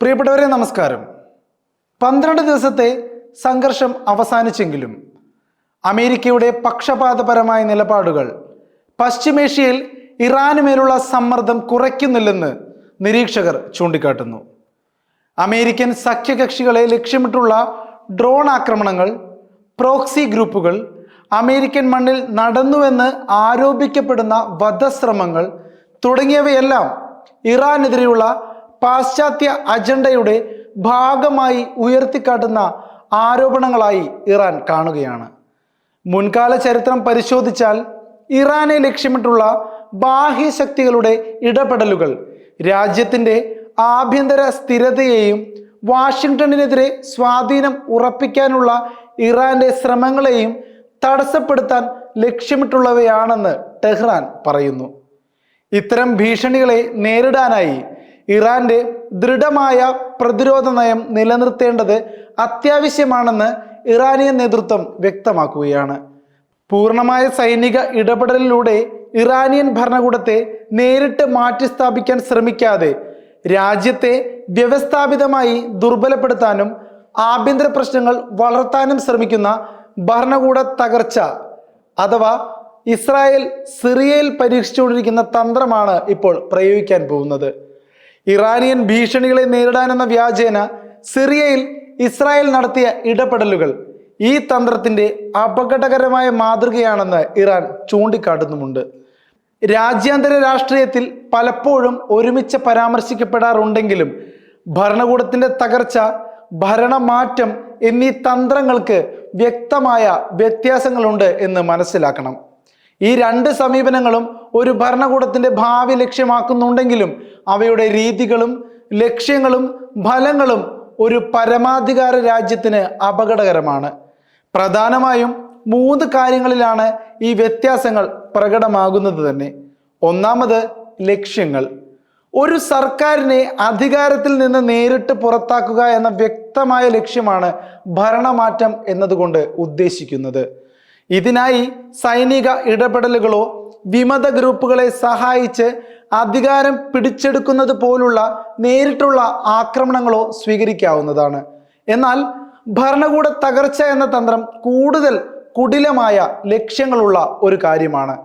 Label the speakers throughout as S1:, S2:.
S1: പ്രിയപ്പെട്ടവരെ നമസ്കാരം. പന്ത്രണ്ട് ദിവസത്തെ സംഘർഷം അവസാനിച്ചെങ്കിലും അമേരിക്കയുടെ പക്ഷപാതപരമായ നിലപാടുകൾ പശ്ചിമേഷ്യയിൽ ഇറാന് മേലുള്ള സമ്മർദ്ദം കുറയ്ക്കുന്നില്ലെന്ന് നിരീക്ഷകർ ചൂണ്ടിക്കാട്ടുന്നു. അമേരിക്കൻ സഖ്യകക്ഷികളെ ലക്ഷ്യമിട്ടുള്ള ഡ്രോൺ ആക്രമണങ്ങൾ പ്രോക്സി ഗ്രൂപ്പുകൾ അമേരിക്കൻ മണ്ണിൽ നടന്നുവെന്ന് ആരോപിക്കപ്പെടുന്ന വധശ്രമങ്ങൾ തുടങ്ങിയവയെല്ലാം ഇറാനെതിരെയുള്ള പാശ്ചാത്യ അജണ്ടയുടെ ഭാഗമായി ഉയർത്തിക്കാട്ടുന്ന ആരോപണങ്ങളായി ഇറാൻ കാണുകയാണ്. മുൻകാല ചരിത്രം പരിശോധിച്ചാൽ ഇറാനെ ലക്ഷ്യമിട്ടുള്ള ബാഹ്യശക്തികളുടെ ഇടപെടലുകൾ രാജ്യത്തിന്റെ ആഭ്യന്തര സ്ഥിരതയെയും വാഷിങ്ടണിനെതിരെ സ്വാധീനം ഉറപ്പിക്കാനുള്ള ഇറാന്റെ ശ്രമങ്ങളെയും തടസ്സപ്പെടുത്താൻ ലക്ഷ്യമിട്ടുള്ളവയാണെന്ന് ടെഹ്റാൻ പറയുന്നു. ഇത്തരം ഭീഷണികളെ നേരിടാനായി ഇറാന്റെ ദൃഢമായ പ്രതിരോധ നയം നിലനിർത്തേണ്ടത് അത്യാവശ്യമാണെന്ന് ഇറാനിയൻ നേതൃത്വം വ്യക്തമാക്കുകയാണ്. പൂർണമായ സൈനിക ഇടപെടലിലൂടെ ഇറാനിയൻ ഭരണകൂടത്തെ നേരിട്ട് മാറ്റിസ്ഥാപിക്കാൻ ശ്രമിക്കാതെ രാജ്യത്തെ വ്യവസ്ഥാപിതമായി ദുർബലപ്പെടുത്താനും ആഭ്യന്തര പ്രശ്നങ്ങൾ വളർത്താനും ശ്രമിക്കുന്ന ഭരണകൂട തകർച്ച അഥവാ ഇസ്രായേൽ സിറിയയിൽ പരീക്ഷിച്ചുകൊണ്ടിരിക്കുന്ന തന്ത്രമാണ് ഇപ്പോൾ പ്രയോഗിക്കാൻ പോകുന്നത്. ഇറാനിയൻ ഭീഷണികളെ നേരിടാനെന്ന വ്യാജേന സിറിയയിൽ ഇസ്രായേൽ നടത്തിയ ഇടപെടലുകൾ ഈ തന്ത്രത്തിന്റെ അപകടകരമായ മാതൃകയാണെന്ന് ഇറാൻ ചൂണ്ടിക്കാട്ടുന്നുമുണ്ട്. രാജ്യാന്തര രാഷ്ട്രീയത്തിൽ പലപ്പോഴും ഒരുമിച്ച് പരാമർശിക്കപ്പെടാറുണ്ടെങ്കിലും ഭരണകൂടത്തിന്റെ തകർച്ച ഭരണമാറ്റം എന്നീ തന്ത്രങ്ങൾക്ക് വ്യക്തമായ വ്യത്യാസങ്ങളുണ്ട് എന്ന് മനസ്സിലാക്കണം. ഈ രണ്ട് സമീപനങ്ങളും ഒരു ഭരണകൂടത്തിന്റെ ഭാവി ലക്ഷ്യമാക്കുന്നുണ്ടെങ്കിലും അവയുടെ രീതികളും ലക്ഷ്യങ്ങളും ഫലങ്ങളും ഒരു പരമാധികാര രാജ്യത്തിന് അപകടകരമാണ്. പ്രധാനമായും മൂന്ന് കാര്യങ്ങളിലാണ് ഈ വ്യത്യാസങ്ങൾ പ്രകടമാകുന്നത് തന്നെ. ഒന്നാമത് ലക്ഷ്യങ്ങൾ. ഒരു സർക്കാരിനെ അധികാരത്തിൽ നിന്ന് നേരിട്ട് പുറത്താക്കുക എന്ന വ്യക്തമായ ലക്ഷ്യമാണ് ഭരണമാറ്റം എന്നതുകൊണ്ട് ഉദ്ദേശിക്കുന്നത്. ഇതിനായി സൈനിക ഇടപെടലുകളോ വിമത ഗ്രൂപ്പുകളെ സഹായിച്ച് അധികാരം പിടിച്ചെടുക്കുന്നത് പോലുള്ള നേരിട്ടുള്ള ആക്രമണങ്ങളോ സ്വീകരിക്കാവുന്നതാണ്. എന്നാൽ ഭരണകൂട തകർച്ച എന്ന തന്ത്രം കൂടുതൽ കുടിലമായ ലക്ഷ്യങ്ങളുള്ള ഒരു കാര്യമാണ്.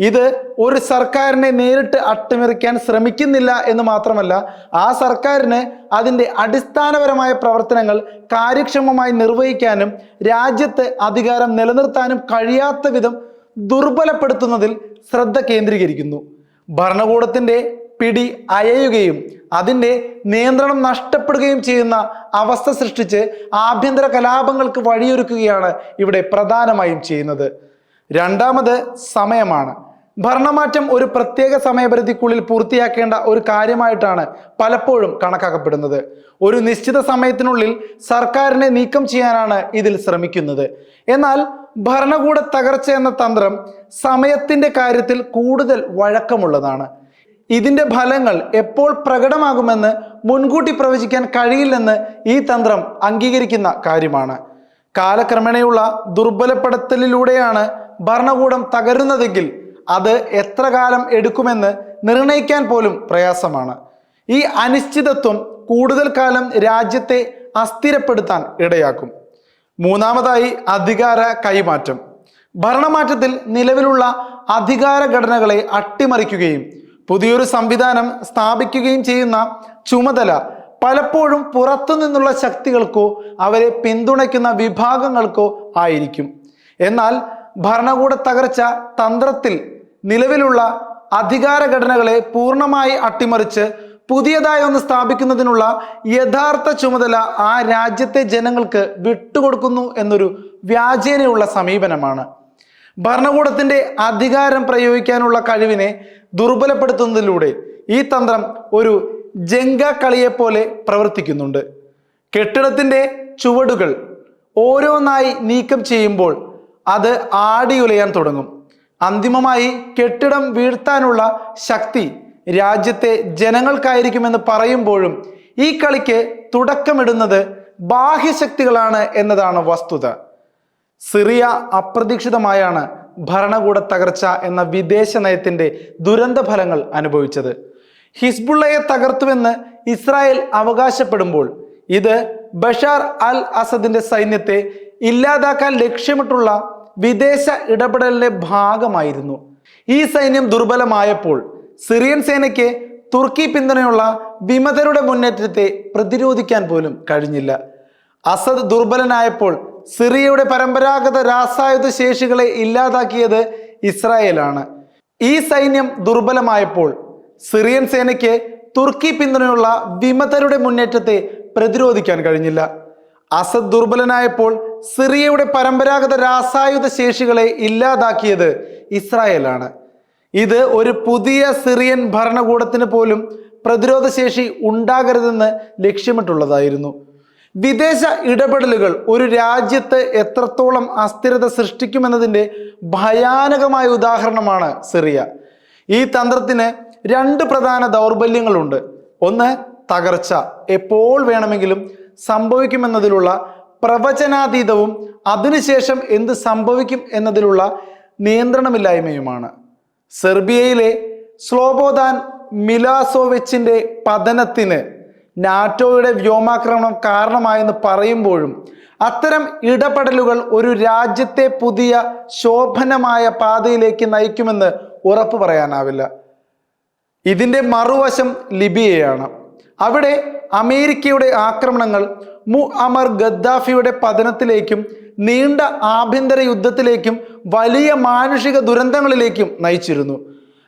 S1: ഇത് ഒരു സർക്കാരിനെ നേരിട്ട് അട്ടിമറിക്കാൻ ശ്രമിക്കുന്നില്ല എന്ന് മാത്രമല്ല ആ സർക്കാരിന് അതിന്റെ അടിസ്ഥാനപരമായ പ്രവർത്തനങ്ങൾ കാര്യക്ഷമമായി നിർവഹിക്കാനും രാജ്യത്ത് അധികാരം നിലനിർത്താനും കഴിയാത്ത വിധം ദുർബലപ്പെടുത്തുന്നതിൽ ശ്രദ്ധ കേന്ദ്രീകരിക്കുന്നു. ഭരണകൂടത്തിന്റെ പിടി അയയുകയും അതിന്റെ നിയന്ത്രണം നഷ്ടപ്പെടുകയും ചെയ്യുന്ന അവസ്ഥ സൃഷ്ടിച്ച് ആഭ്യന്തര കലാപങ്ങൾക്ക് വഴിയൊരുക്കുകയാണ് ഇവിടെ പ്രധാനമായും ചെയ്യുന്നത്. രണ്ടാമത് സമയമാണ്. ഭരണമാറ്റം ഒരു പ്രത്യേക സമയപരിധിക്കുള്ളിൽ പൂർത്തിയാക്കേണ്ട ഒരു കാര്യമായിട്ടാണ് പലപ്പോഴും കണക്കാക്കപ്പെടുന്നത്. ഒരു നിശ്ചിത സമയത്തിനുള്ളിൽ സർക്കാരിനെ നീക്കം ചെയ്യാനാണ് ഇതിൽ ശ്രമിക്കുന്നത്. എന്നാൽ ഭരണകൂട തകർച്ച എന്ന തന്ത്രം സമയത്തിന്റെ കാര്യത്തിൽ കൂടുതൽ വഴക്കമുള്ളതാണ്. ഇതിന്റെ ഫലങ്ങൾ എപ്പോൾ പ്രകടമാകുമെന്ന് മുൻകൂട്ടി പ്രവചിക്കാൻ കഴിയില്ലെന്ന് ഈ തന്ത്രം അംഗീകരിക്കുന്ന കാര്യമാണ്. കാലക്രമേണയുള്ള ദുർബലപ്പെടുത്തലിലൂടെയാണ് ഭരണകൂടം തകരുന്നതെങ്കിൽ അത് എത്ര കാലം എടുക്കുമെന്ന് നിർണയിക്കാൻ പോലും പ്രയാസമാണ്. ഈ അനിശ്ചിതത്വം കൂടുതൽ കാലം രാജ്യത്തെ അസ്ഥിരപ്പെടുത്താൻ ഇടയാക്കും. മൂന്നാമതായി അധികാര കൈമാറ്റം. ഭരണമാറ്റത്തിൽ നിലവിലുള്ള അധികാര ഘടനകളെ അട്ടിമറിക്കുകയും പുതിയൊരു സംവിധാനം സ്ഥാപിക്കുകയും ചെയ്യുന്ന ചുമതല പലപ്പോഴും പുറത്തു നിന്നുള്ള ശക്തികൾക്കോ അവരെ പിന്തുണയ്ക്കുന്ന വിഭാഗങ്ങൾക്കോ ആയിരിക്കും. എന്നാൽ ഭരണകൂട തകർച്ച തന്ത്രത്തിൽ നിലവിലുള്ള അധികാര ഘടനകളെ പൂർണമായി അട്ടിമറിച്ച് പുതിയതായി ഒന്ന് സ്ഥാപിക്കുന്നതിനുള്ള യഥാർത്ഥ ചുമതല ആ രാജ്യത്തെ ജനങ്ങൾക്ക് വിട്ടുകൊടുക്കുന്നു എന്നൊരു വ്യാജേനയുള്ള സമീപനമാണ്. ഭരണകൂടത്തിന്റെ അധികാരം പ്രയോഗിക്കാനുള്ള കഴിവിനെ ദുർബലപ്പെടുത്തുന്നതിലൂടെ ഈ തന്ത്രം ഒരു ജംഗ കളിയെപ്പോലെ പ്രവർത്തിക്കുന്നുണ്ട്. കെട്ടിടത്തിന്റെ ചുവടുകൾ ഓരോന്നായി നീക്കം ചെയ്യുമ്പോൾ അത് ആടിയുലയാൻ തുടങ്ങും. അന്തിമമായി കെട്ടിടം വീഴ്ത്താനുള്ള ശക്തി രാജ്യത്തെ ജനങ്ങൾക്കായിരിക്കുമെന്ന് പറയുമ്പോഴും ഈ കളിക്ക് തുടക്കമിടുന്നത് ബാഹ്യശക്തികളാണ് എന്നതാണ് വസ്തുത. സിറിയ അപ്രതീക്ഷിതമായാണ് ഭരണകൂട തകർച്ച എന്ന വിദേശ നയത്തിന്റെ ദുരന്ത ഫലങ്ങൾ അനുഭവിച്ചത്. ഹിസ്ബുള്ളയെ തകർത്തുവെന്ന് ഇസ്രായേൽ അവകാശപ്പെടുമ്പോൾ ഇത് ബഷാർ അൽ അസദിന്റെ സൈന്യത്തെ ഇല്ലാതാക്കാൻ ലക്ഷ്യമിട്ടുള്ള വിദേശ ഇടപെടലിന്റെ ഭാഗമായിരുന്നു. ഈ സൈന്യം ദുർബലമായപ്പോൾ സിറിയൻ സേനയ്ക്ക് തുർക്കി പിന്തുണയുള്ള വിമതരുടെ മുന്നേറ്റത്തെ പ്രതിരോധിക്കാൻ പോലും കഴിഞ്ഞില്ല. അസദ് ദുർബലനായപ്പോൾ സിറിയയുടെ പരമ്പരാഗത രാസായുധ ശേഷികളെ ഇല്ലാതാക്കിയത് ഇസ്രായേലാണ്. ഈ സൈന്യം ദുർബലമായപ്പോൾ സിറിയൻ സേനയ്ക്ക് തുർക്കി പിന്തുണയുള്ള വിമതരുടെ മുന്നേറ്റത്തെ പ്രതിരോധിക്കാൻ കഴിഞ്ഞില്ല. അസദ് ദുർബലനായപ്പോൾ സിറിയയുടെ പരമ്പരാഗത രാസായുധ ശേഷികളെ ഇല്ലാതാക്കിയത് ഇസ്രായേലാണ്. ഇത് ഒരു പുതിയ സിറിയൻ ഭരണകൂടത്തിന് പോലും പ്രതിരോധ ശേഷി ഉണ്ടാകരുതെന്ന് ലക്ഷ്യമിട്ടുള്ളതായിരുന്നു. വിദേശ ഇടപെടലുകൾ ഒരു രാജ്യത്ത് എത്രത്തോളം അസ്ഥിരത സൃഷ്ടിക്കുമെന്നതിന്റെ ഭയാനകമായ ഉദാഹരണമാണ് സിറിയ. ഈ തന്ത്രത്തിന് രണ്ട് പ്രധാന ദൗർബല്യങ്ങളുണ്ട്. ഒന്ന് തകർച്ച. എപ്പോൾ വേണമെങ്കിലും സംഭവിക്കുമെന്നതിലുള്ള പ്രവചനാതീതവും അതിനുശേഷം എന്ത് സംഭവിക്കും എന്നതിലുള്ള നിയന്ത്രണമില്ലായ്മയുമാണ്. സെർബിയയിലെ സ്ലോബോദാൻ മിലാസോവിച്ചിന്റെ പതനത്തിന് നാറ്റോയുടെ വ്യോമാക്രമണം കാരണമായെന്ന് പറയുമ്പോഴും അത്തരം ഇടപെടലുകൾ ഒരു രാജ്യത്തെ പുതിയ ശോഭനമായ പാതയിലേക്ക് നയിക്കുമെന്ന് ഉറപ്പു പറയാനാവില്ല. ഇതിന്റെ മറുവശം ലിബിയയാണ്. അവിടെ അമേരിക്കയുടെ ആക്രമണങ്ങൾ മു അമർ ഗദ്ദാഫിയുടെ പതനത്തിലേക്കും നീണ്ട ആഭ്യന്തര യുദ്ധത്തിലേക്കും വലിയ മാനുഷിക ദുരന്തങ്ങളിലേക്കും നയിച്ചിരുന്നു.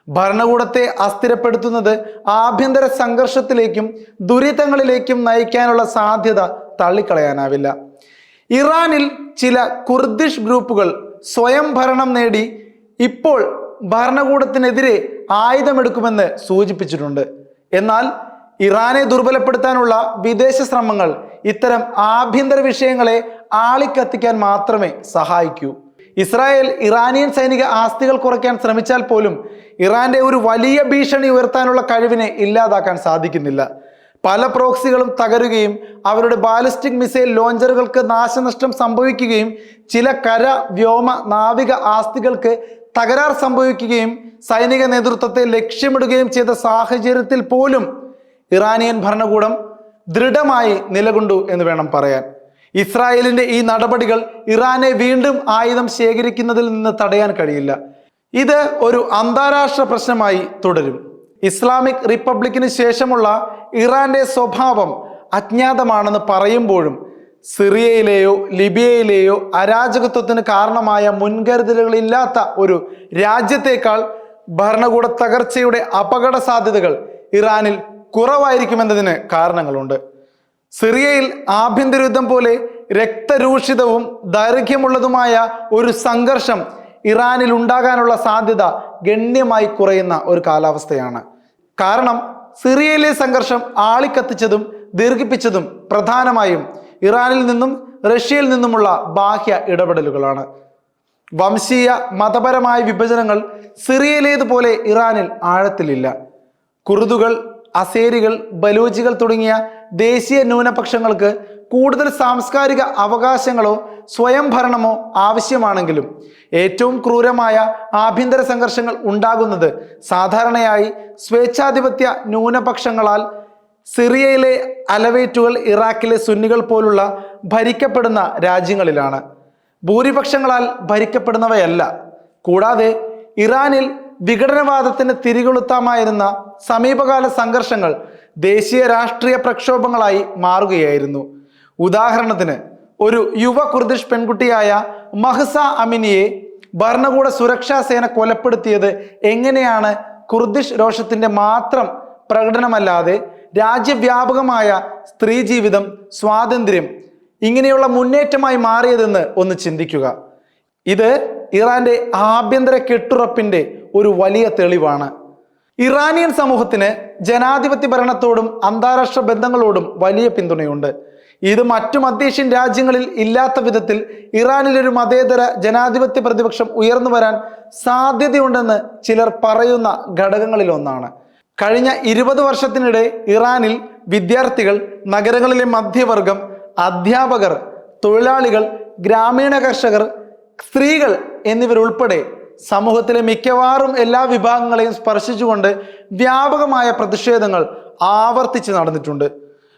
S1: ഭരണകൂടത്തെ അസ്ഥിരപ്പെടുത്തുന്നത് ആഭ്യന്തര സംഘർഷത്തിലേക്കും ദുരിതങ്ങളിലേക്കും നയിക്കാനുള്ള സാധ്യത തള്ളിക്കളയാനാവില്ല. ഇറാനിൽ ചില കുർദിഷ് ഗ്രൂപ്പുകൾ സ്വയം ഭരണം നേടി ഇപ്പോൾ ഭരണകൂടത്തിനെതിരെ ആയുധമെടുക്കുമെന്ന് സൂചിപ്പിച്ചിട്ടുണ്ട്. എന്നാൽ ഇറാനെ ദുർബലപ്പെടുത്താനുള്ള വിദേശ ശ്രമങ്ങൾ ഇത്തരം ആഭ്യന്തര വിഷയങ്ങളെ ആളിക്കത്തിക്കാൻ മാത്രമേ സഹായിക്കൂ. ഇസ്രായേൽ ഇറാനിയൻ സൈനിക ആസ്തികൾ കുറയ്ക്കാൻ ശ്രമിച്ചാൽ പോലും ഇറാന്റെ ഒരു വലിയ ഭീഷണി ഉയർത്താനുള്ള കഴിവിനെ ഇല്ലാതാക്കാൻ സാധിക്കുന്നില്ല. പല പ്രോക്സികളും തകരുകയും അവരുടെ ബാലിസ്റ്റിക് മിസൈൽ ലോഞ്ചറുകൾക്ക് നാശനഷ്ടം സംഭവിക്കുകയും ചില കര വ്യോമ നാവിക ആസ്തികൾക്ക് തകരാർ സംഭവിക്കുകയും സൈനിക നേതൃത്വത്തെ ലക്ഷ്യമിടുകയും ചെയ്ത സാഹചര്യത്തിൽ പോലും ഇറാനിയൻ ഭരണകൂടം ദൃഢമായി നിലകൊണ്ടു എന്ന് വേണം പറയാൻ. ഇസ്രായേലിന്റെ ഈ നടപടികൾ ഇറാനെ വീണ്ടും ആയുധം ശേഖരിക്കുന്നതിൽ നിന്ന് തടയാൻ കഴിയില്ല. ഇത് ഒരു അന്താരാഷ്ട്ര പ്രശ്നമായി തുടരും. ഇസ്ലാമിക് റിപ്പബ്ലിക്കിന് ശേഷമുള്ള ഇറാന്റെ സ്വഭാവം അജ്ഞാതമാണെന്ന് പറയുമ്പോഴും സിറിയയിലെയോ ലിബിയയിലെയോ അരാജകത്വത്തിന് കാരണമായ മുൻകരുതലുകളില്ലാത്ത ഒരു രാജ്യത്തേക്കാൾ ഭരണകൂട തകർച്ചയുടെ അപകട സാധ്യതകൾ ഇറാനിൽ കുറവായിരിക്കുമെന്നതിന് കാരണങ്ങളുണ്ട്. സിറിയയിൽ ആഭ്യന്തര യുദ്ധം പോലെ രക്തരൂഷിതവും ദൈർഘ്യമുള്ളതുമായ ഒരു സംഘർഷം ഇറാനിൽ ഉണ്ടാകാനുള്ള സാധ്യത ഗണ്യമായി കുറയുന്ന ഒരു കാലാവസ്ഥയാണ്. കാരണം സിറിയയിലെ സംഘർഷം ആളിക്കത്തിച്ചതും ദീർഘിപ്പിച്ചതും പ്രധാനമായും ഇറാനിൽ നിന്നും റഷ്യയിൽ നിന്നുമുള്ള ബാഹ്യ ഇടപെടലുകളാണ്. വംശീയ മതപരമായ വിഭജനങ്ങൾ സിറിയയിലേതുപോലെ ഇറാനിൽ ആഴത്തിലില്ല. കുർദുകൾ അസേരികൾ ബലൂജികൾ തുടങ്ങിയ ദേശീയ ന്യൂനപക്ഷങ്ങൾക്ക് കൂടുതൽ സാംസ്കാരിക അവകാശങ്ങളോ സ്വയംഭരണമോ ആവശ്യമാണെങ്കിലും ഏറ്റവും ക്രൂരമായ ആഭ്യന്തര സംഘർഷങ്ങൾ ഉണ്ടാകുന്നത് സാധാരണയായി സ്വേച്ഛാധിപത്യ ന്യൂനപക്ഷങ്ങളാൽ സിറിയയിലെ അലവേറ്റുകൾ ഇറാഖിലെ സുന്നികൾ പോലുള്ള ഭരിക്കപ്പെടുന്ന രാജ്യങ്ങളിലാണ്. ഭൂരിപക്ഷങ്ങളാൽ ഭരിക്കപ്പെടുന്നവയല്ല. കൂടാതെ ഇറാനിൽ വിഘടനവാദത്തിന് തിരികൊളുത്താമായിരുന്ന സമീപകാല സംഘർഷങ്ങൾ ദേശീയ രാഷ്ട്രീയ പ്രക്ഷോഭങ്ങളായി മാറുകയായിരുന്നു. ഉദാഹരണത്തിന് ഒരു യുവ കുർദിഷ് പെൺകുട്ടിയായ മഹ്സ അമിനിയെ ഭരണകൂട സുരക്ഷാ സേന കൊലപ്പെടുത്തിയത് എങ്ങനെയാണ് കുർദിഷ് രോഷത്തിന്റെ മാത്രം പ്രകടനമല്ലാതെ രാജ്യവ്യാപകമായ സ്ത്രീ ജീവിതം സ്വാതന്ത്ര്യം ഇങ്ങനെയുള്ള മുന്നേറ്റമായി മാറിയതെന്ന് ഒന്ന് ചിന്തിക്കുക. ഇത് ഇറാന്റെ ആഭ്യന്തര കെട്ടുറപ്പിന്റെ ഒരു വലിയ തെളിവാണ്. ഇറാനിയൻ സമൂഹത്തിന് ജനാധിപത്യ ഭരണത്തോടും അന്താരാഷ്ട്ര ബന്ധങ്ങളോടും വലിയ പിന്തുണയുണ്ട്. ഇത് മറ്റു മധ്യേഷ്യൻ രാജ്യങ്ങളിൽ ഇല്ലാത്ത വിധത്തിൽ ഇറാനിൽ ഒരു മതേതര ജനാധിപത്യ പ്രതിപക്ഷം ഉയർന്നു വരാൻ സാധ്യതയുണ്ടെന്ന് ചിലർ പറയുന്ന ഘടകങ്ങളിൽ ഒന്നാണ് കഴിഞ്ഞ ഇരുപത് വർഷത്തിനിടെ ഇറാനിൽ വിദ്യാർത്ഥികൾ നഗരങ്ങളിലെ മധ്യവർഗം അധ്യാപകർ തൊഴിലാളികൾ ഗ്രാമീണ കർഷകർ സ്ത്രീകൾ എന്നിവരുൾപ്പെടെ സമൂഹത്തിലെ മിക്കവാറും എല്ലാ വിഭാഗങ്ങളെയും സ്പർശിച്ചുകൊണ്ട് വ്യാപകമായ പ്രതിഷേധങ്ങൾ ആവർത്തിച്ച് നടന്നിട്ടുണ്ട്.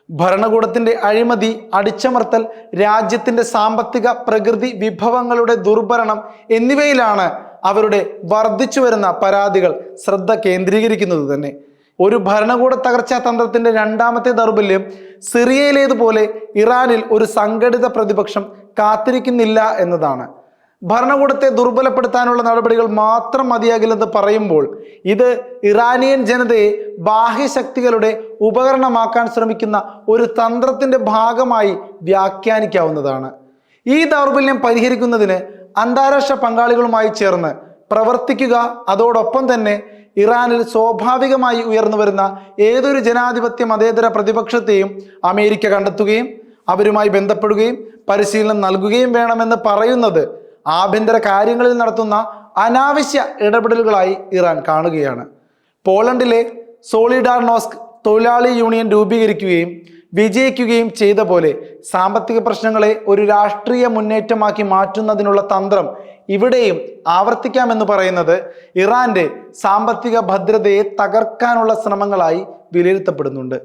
S1: ഭരണകൂടത്തിന്റെ അഴിമതി അടിച്ചമർത്തൽ രാജ്യത്തിന്റെ സാമ്പത്തിക പ്രകൃതി വിഭവങ്ങളുടെ ദുർഭരണം എന്നിവയിലാണ് അവരുടെ വർദ്ധിച്ചു വരുന്ന പരാതികൾ ശ്രദ്ധ കേന്ദ്രീകരിക്കുന്നത് തന്നെ. ഒരു ഭരണകൂട തകർച്ചാ തന്ത്രത്തിന്റെ രണ്ടാമത്തെ ദൗർബല്യം സിറിയയിലേതുപോലെ ഇറാനിൽ ഒരു സംഘടിത പ്രതിപക്ഷം കാത്തിരിക്കുന്നില്ല എന്നതാണ്. ഭരണകൂടത്തെ ദുർബലപ്പെടുത്താനുള്ള നടപടികൾ മാത്രം മതിയാകില്ലെന്ന് പറയുമ്പോൾ ഇത് ഇറാനിയൻ ജനതയെ ബാഹ്യശക്തികളുടെ ഉപകരണമാക്കാൻ ശ്രമിക്കുന്ന ഒരു തന്ത്രത്തിന്റെ ഭാഗമായി വ്യാഖ്യാനിക്കാവുന്നതാണ്. ഈ ദൗർബല്യം പരിഹരിക്കുന്നതിന് അന്താരാഷ്ട്ര പങ്കാളികളുമായി ചേർന്ന് പ്രവർത്തിക്കുക അതോടൊപ്പം തന്നെ ഇറാനിൽ സ്വാഭാവികമായി ഉയർന്നു വരുന്ന ഏതൊരു ജനാധിപത്യ മതേതര പ്രതിപക്ഷത്തെയും അമേരിക്ക കണ്ടെത്തുകയും അവരുമായി ബന്ധപ്പെടുകയും പരിശീലനം നൽകുകയും വേണമെന്ന് പറയുന്നത് ആഭ്യന്തര കാര്യങ്ങളിൽ നടത്തുന്ന അനാവശ്യ ഇടപെടലുകളായി ഇറാൻ കാണുകയാണ്. പോളണ്ടിലെ സോളിഡാർനോസ്ക് തൊഴിലാളി യൂണിയൻ രൂപീകരിക്കുകയും വിജയിക്കുകയും ചെയ്ത പോലെ സാമ്പത്തിക പ്രശ്നങ്ങളെ ഒരു രാഷ്ട്രീയ മുന്നേറ്റമാക്കി മാറ്റുന്നതിനുള്ള തന്ത്രം ഇവിടെയും ആവർത്തിക്കാമെന്ന് പറയുന്നത് ഇറാന്റെ സാമ്പത്തിക ഭദ്രതയെ തകർക്കാനുള്ള ശ്രമങ്ങളായി വിലയിരുത്തപ്പെടുന്നുണ്ട്.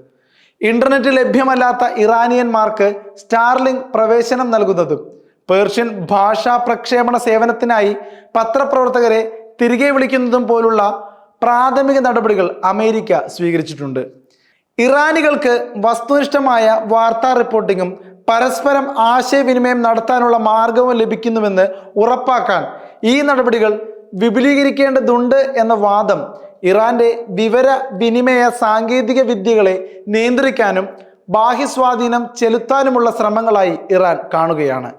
S1: ഇന്റർനെറ്റ് ലഭ്യമല്ലാത്ത ഇറാനിയന്മാർക്ക് സ്റ്റാർലിംഗ് പ്രവേശനം നൽകുന്നതും പേർഷ്യൻ ഭാഷാ പ്രക്ഷേപണ സേവനത്തിനായി പത്രപ്രവർത്തകരെ തിരികെ വിളിക്കുന്നതും പോലുള്ള പ്രാഥമിക നടപടികൾ അമേരിക്ക സ്വീകരിച്ചിട്ടുണ്ട്. ഇറാനികൾക്ക് വസ്തുനിഷ്ഠമായ വാർത്താ റിപ്പോർട്ടിങ്ങും പരസ്പരം ആശയവിനിമയം നടത്താനുള്ള മാർഗവും ലഭിക്കുന്നുവെന്ന് ഉറപ്പാക്കാൻ ഈ നടപടികൾ വിപുലീകരിക്കേണ്ടതുണ്ട് എന്ന വാദം ഇറാന്റെ വിവര വിനിമയ സാങ്കേതിക വിദ്യകളെ നിയന്ത്രിക്കാനും ബാഹ്യസ്വാധീനം ചെലുത്താനുമുള്ള ശ്രമങ്ങളായി ഇറാൻ കാണുകയാണ്.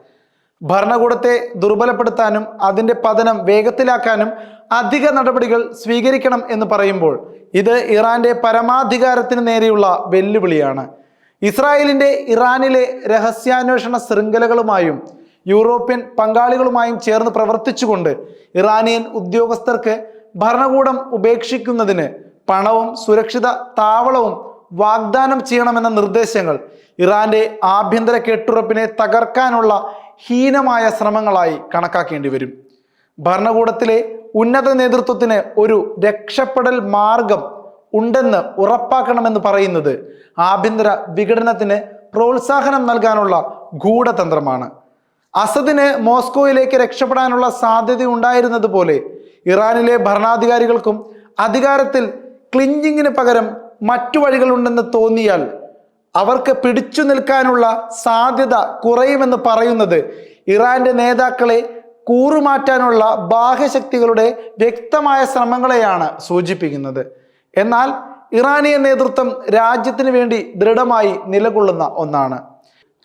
S1: ഭരണകൂടത്തെ ദുർബലപ്പെടുത്താനും അതിന്റെ പതനം വേഗത്തിലാക്കാനും അധിക നടപടികൾ സ്വീകരിക്കണം എന്ന് പറയുമ്പോൾ ഇത് ഇറാന്റെ പരമാധികാരത്തിന് നേരെയുള്ള വെല്ലുവിളിയാണ്. ഇസ്രായേലിന്റെ ഇറാനിലെ രഹസ്യാന്വേഷണ ശൃംഖലകളുമായും യൂറോപ്യൻ പങ്കാളികളുമായും ചേർന്ന് പ്രവർത്തിച്ചുകൊണ്ട് ഇറാനിയൻ ഉദ്യോഗസ്ഥർക്ക് ഭരണകൂടം ഉപേക്ഷിക്കുന്നതിന് പണവും സുരക്ഷിത താവളവും വാഗ്ദാനം ചെയ്യണമെന്ന നിർദ്ദേശങ്ങൾ ഇറാന്റെ ആഭ്യന്തര കെട്ടുറപ്പിനെ തകർക്കാനുള്ള ഹീനമായ ശ്രമങ്ങളായി കണക്കാക്കേണ്ടി വരും. ഭരണകൂടത്തിലെ ഉന്നത നേതൃത്വത്തിന് ഒരു രക്ഷപ്പെടൽ മാർഗം ഉണ്ടെന്ന് ഉറപ്പാക്കണമെന്ന് പറയുന്നത് ആഭ്യന്തര വിഘടനത്തിന് പ്രോത്സാഹനം നൽകാനുള്ള ഗൂഢതന്ത്രമാണ്. അസദിന് മോസ്കോയിലേക്ക് രക്ഷപ്പെടാനുള്ള സാധ്യത ഉണ്ടായിരുന്നത് പോലെ ഇറാനിലെ ഭരണാധികാരികൾക്കും അധികാരത്തിൽ ക്ലിഞ്ചിങ്ങിന് പകരം മറ്റു വഴികളുണ്ടെന്ന് തോന്നിയാൽ അവർക്ക് പിടിച്ചു നിൽക്കാനുള്ള സാധ്യത കുറയുമെന്ന് പറയുന്നത് ഇറാന്റെ നേതാക്കളെ കൂറുമാറ്റാനുള്ള ബാഹ്യശക്തികളുടെ വ്യക്തമായ ശ്രമങ്ങളെയാണ് സൂചിപ്പിക്കുന്നത്. എന്നാൽ ഇറാനിയൻ നേതൃത്വം രാജ്യത്തിന് വേണ്ടി ദൃഢമായി നിലകൊള്ളുന്ന ഒന്നാണ്.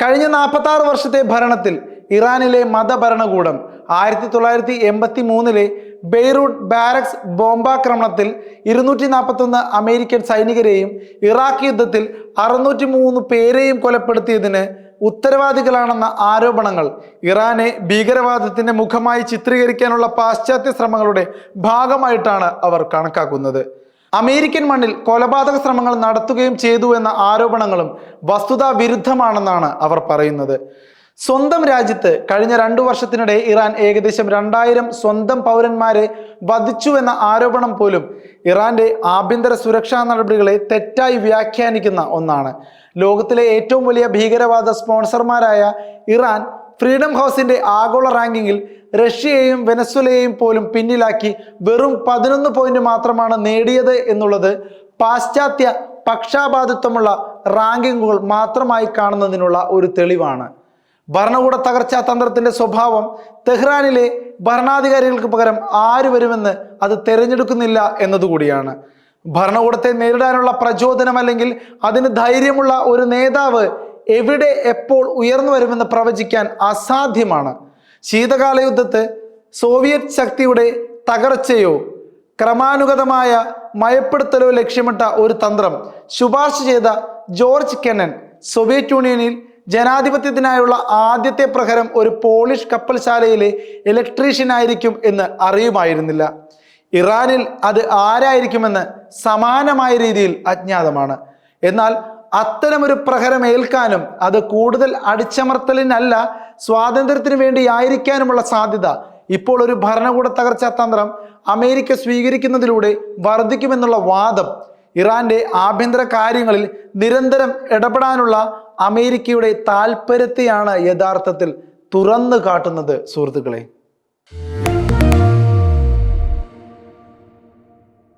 S1: കഴിഞ്ഞ നാൽപ്പത്തി ആറ് വർഷത്തെ ഭരണത്തിൽ ഇറാനിലെ മതഭരണകൂടം ആയിരത്തി തൊള്ളായിരത്തി എൺപത്തി മൂന്നിലെ ബെയ്റൂട്ട് ബാരക്സ് ബോംബാക്രമണത്തിൽ ഇരുന്നൂറ്റി നാൽപ്പത്തൊന്ന് അമേരിക്കൻ സൈനികരെയും ഇറാഖ് യുദ്ധത്തിൽ അറുന്നൂറ്റി മൂന്ന് പേരെയും കൊലപ്പെടുത്തിയതിന് ഉത്തരവാദികളാണെന്ന ആരോപണങ്ങൾ ഇറാനെ ഭീകരവാദത്തിന്റെ മുഖമായി ചിത്രീകരിക്കാനുള്ള പാശ്ചാത്യ ശ്രമങ്ങളുടെ ഭാഗമായിട്ടാണ് അവർ കണക്കാക്കുന്നത്. അമേരിക്കൻ മണ്ണിൽ കൊലപാതക ശ്രമങ്ങൾ നടത്തുകയും ചെയ്തു എന്ന ആരോപണങ്ങളും വസ്തുതാ വിരുദ്ധമാണെന്നാണ് അവർ പറയുന്നത്. സ്വന്തം രാജ്യത്ത് കഴിഞ്ഞ രണ്ടു വർഷത്തിനിടെ ഇറാൻ ഏകദേശം രണ്ടായിരം സ്വന്തം പൗരന്മാരെ വധിച്ചുവെന്ന ആരോപണം പോലും ഇറാന്റെ ആഭ്യന്തര സുരക്ഷാ നടപടികളെ തെറ്റായി വ്യാഖ്യാനിക്കുന്ന ഒന്നാണ്. ലോകത്തിലെ ഏറ്റവും വലിയ ഭീകരവാദ സ്പോൺസർമാരായ ഇറാൻ ഫ്രീഡം ഹൗസിന്റെ ആഗോള റാങ്കിങ്ങിൽ റഷ്യയെയും വെനസ്വലയെയും പോലും പിന്നിലാക്കി വെറും പതിനൊന്ന് പോയിന്റ് മാത്രമാണ് നേടിയത് എന്നുള്ളത് പാശ്ചാത്യ പക്ഷാപാതിത്വമുള്ള റാങ്കിങ്ങുകൾ മാത്രമായി കാണുന്നതിനുള്ള ഒരു തെളിവാണ്. ഭരണകൂട തകർച്ചാ തന്ത്രത്തിന്റെ സ്വഭാവം തെഹ്റാനിലെ ഭരണാധികാരികൾക്ക് പകരം ആര് വരുമെന്ന് അത് തിരഞ്ഞെടുക്കുന്നില്ല എന്നതുകൂടിയാണ്. ഭരണകൂടത്തെ നേരിടാനുള്ള പ്രചോദനം അല്ലെങ്കിൽ അതിന് ധൈര്യമുള്ള ഒരു നേതാവ് എവിടെ എപ്പോൾ ഉയർന്നു വരുമെന്ന് പ്രവചിക്കാൻ അസാധ്യമാണ്. ശീതകാല യുദ്ധത്ത് സോവിയറ്റ് ശക്തിയുടെ തകർച്ചയോ ക്രമാനുഗതമായ മയപ്പെടുത്തലോ ലക്ഷ്യമിട്ട ഒരു തന്ത്രം ശുപാർശ ചെയ്ത ജോർജ് കെനൻ സോവിയറ്റ് യൂണിയനിൽ ജനാധിപത്യത്തിനായുള്ള ആദ്യത്തെ പ്രഹരം ഒരു പോളിഷ് കപ്പൽശാലയിലെ ഇലക്ട്രീഷ്യൻ ആയിരിക്കും എന്ന് അറിയുമായിരുന്നില്ല. ഇറാനിൽ അത് ആരായിരിക്കുമെന്ന് സമാനമായ രീതിയിൽ അജ്ഞാതമാണ്. എന്നാൽ അത്തരമൊരു പ്രഹരം ഏൽക്കാനും അത് കൂടുതൽ അടിച്ചമർത്തലിനല്ല സ്വാതന്ത്ര്യത്തിന് വേണ്ടി ആയിരിക്കാനുമുള്ള സാധ്യത ഇപ്പോൾ ഒരു ഭരണകൂട തകർച്ചാ തന്ത്രം അമേരിക്ക സ്വീകരിക്കുന്നതിലൂടെ വർദ്ധിക്കുമെന്നുള്ള വാദം ഇറാന്റെ ആഭ്യന്തര കാര്യങ്ങളിൽ നിരന്തരം ഇടപെടാനുള്ള അമേരിക്കയുടെ താല്പര്യത്തെയാണ് യഥാർത്ഥത്തിൽ തുറന്നു കാട്ടുന്നത് സുഹൃത്തുക്കളെ.